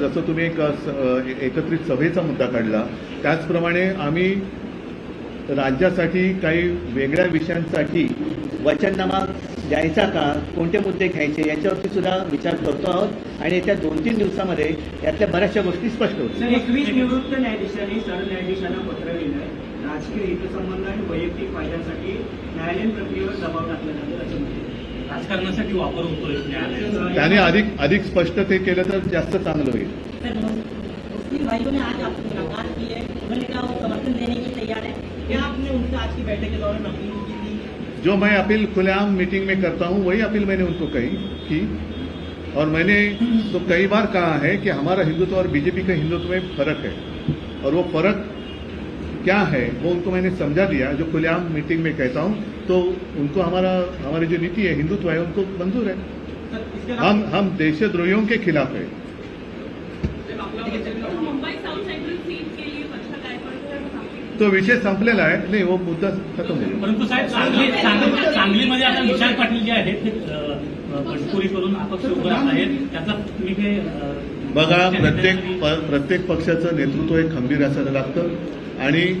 जसं तुम्ही एक एकत्रित सभेचा मुद्दा काढला त्याचप्रमाणे आम्ही राज्यासाठी काही वेगळ्या विषयांसाठी वचननामा द्यायचा का कोणते मुद्दे घ्यायचे याच्यावरती सुद्धा विचार करतो आहोत. आणि येत्या दोन तीन दिवसामध्ये यातल्या बऱ्याचशा गोष्टी स्पष्ट होतील. एकवीस निवृत्त न्यायाधीशांनी सरन्यायाधीशांना पत्र लिहिलंय. राजकीय हितसंबंध आणि वैयक्तिक फायद्यासाठी न्यायालयीन प्रक्रियेवर दबाव टाकला जातो असं म्हणते राजकारणासाठी वापर होतोय न्यायालयाचा. त्याने अधिक अधिक स्पष्ट ते केलं तर जास्त चांगलं होईल. जो मैं अपील खुलेआम मीटिंग में करता हूँ वही अपील मैंने उनको कही की और मैंने तो कई बार कहा है कि हमारा हिंदुत्व और बीजेपी का हिंदुत्व में फ़र्क है। और वो फ़र्क क्या है वो उनको मैंने समझा दिया जो खुलेआम मीटिंग में कहता हूँ। तो उनको हमारा हमारी जो नीति है हिंदुत्व है उनको मंजूर है। हम हम देशद्रोहियों के खिलाफ है। तो विषय संपलेला आहे नाही वो मुद्दा खतम हो गया। परंतु साहेब सांगली सांगली- सांगलीमध्ये आता विशाल पाटील जे आहेत बंडखोरी करून अपक्ष उभं आहेत. त्याचा तुम्ही काही बघा प्रत्येक प्रत्येक पक्षाचं नेतृत्व हे खंबीर असायला लागतं. आणि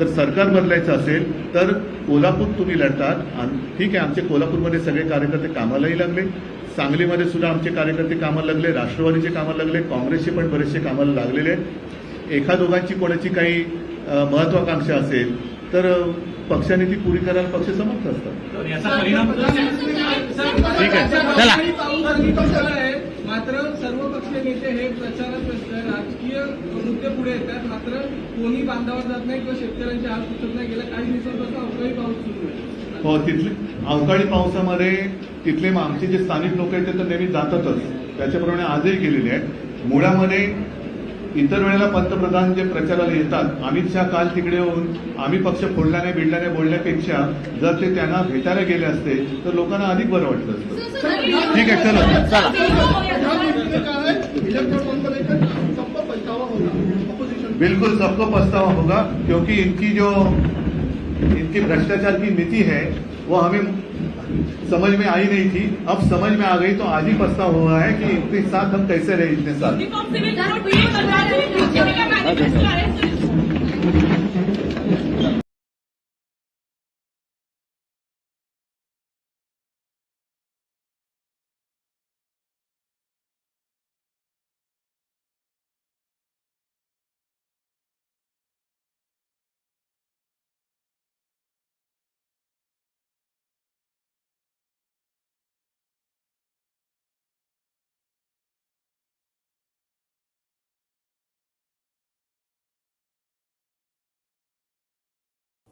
तर सरकार बदलायचं असेल तर कोल्हापूर तुम्ही लढतात आणि ठीक आहे आमचे कोल्हापूरमध्ये सगळे कार्यकर्ते कामालाही लागले सांगलीमध्ये सुद्धा आमचे कार्यकर्ते कामाला लागले राष्ट्रवादीचे कामाला लागले काँग्रेसचे पण बरेचसे कामाला लागलेले आहेत एका दोघांची कोणाची काही महत्वाकांक्षा असेल तर पक्षाने ती पुरी करायला पक्ष समर्थ असतात तर याचा परिणाम ठीक आहे मात्र नेते हे प्रचारात व्यस्त आहे. राजकीय मुद्दे पुढे येतात मात्र कोणी बांधावर जात नाही किंवा शेतकऱ्यांचे हात सुचत नाही गेल्या काही दिवसांपासून अवकाळी पाऊस सुरू आहे हो तिथले अवकाळी पावसामध्ये तिथले आमचे जे स्थानिक लोक आहेत ते तर नेहमी जातातच त्याच्याप्रमाणे आजही गेलेले आहेत मुळामध्ये इतर वेळेला पंतप्रधान जे प्रचाराला येतात अमित शहा काल तिकडे येऊन आम्ही पक्ष फोडल्याने बिडल्याने बोलण्यापेक्षा जर ते त्यांना भेटायला गेले असते तर लोकांना अधिक बरं वाटलं असतं ठीक आहे चला बिल्कुल सबको पछतावा होगा क्योंकि इनकी जो इनकी भ्रष्टाचार की नीति है वो हमें समझ में आई नहीं थी। अब समझ में आ गई तो आज ही पछतावा हुआ है कि इनके साथ हम कैसे रहे इतने साल।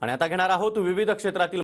आणि आता घेणार आहोत विविध क्षेत्रातील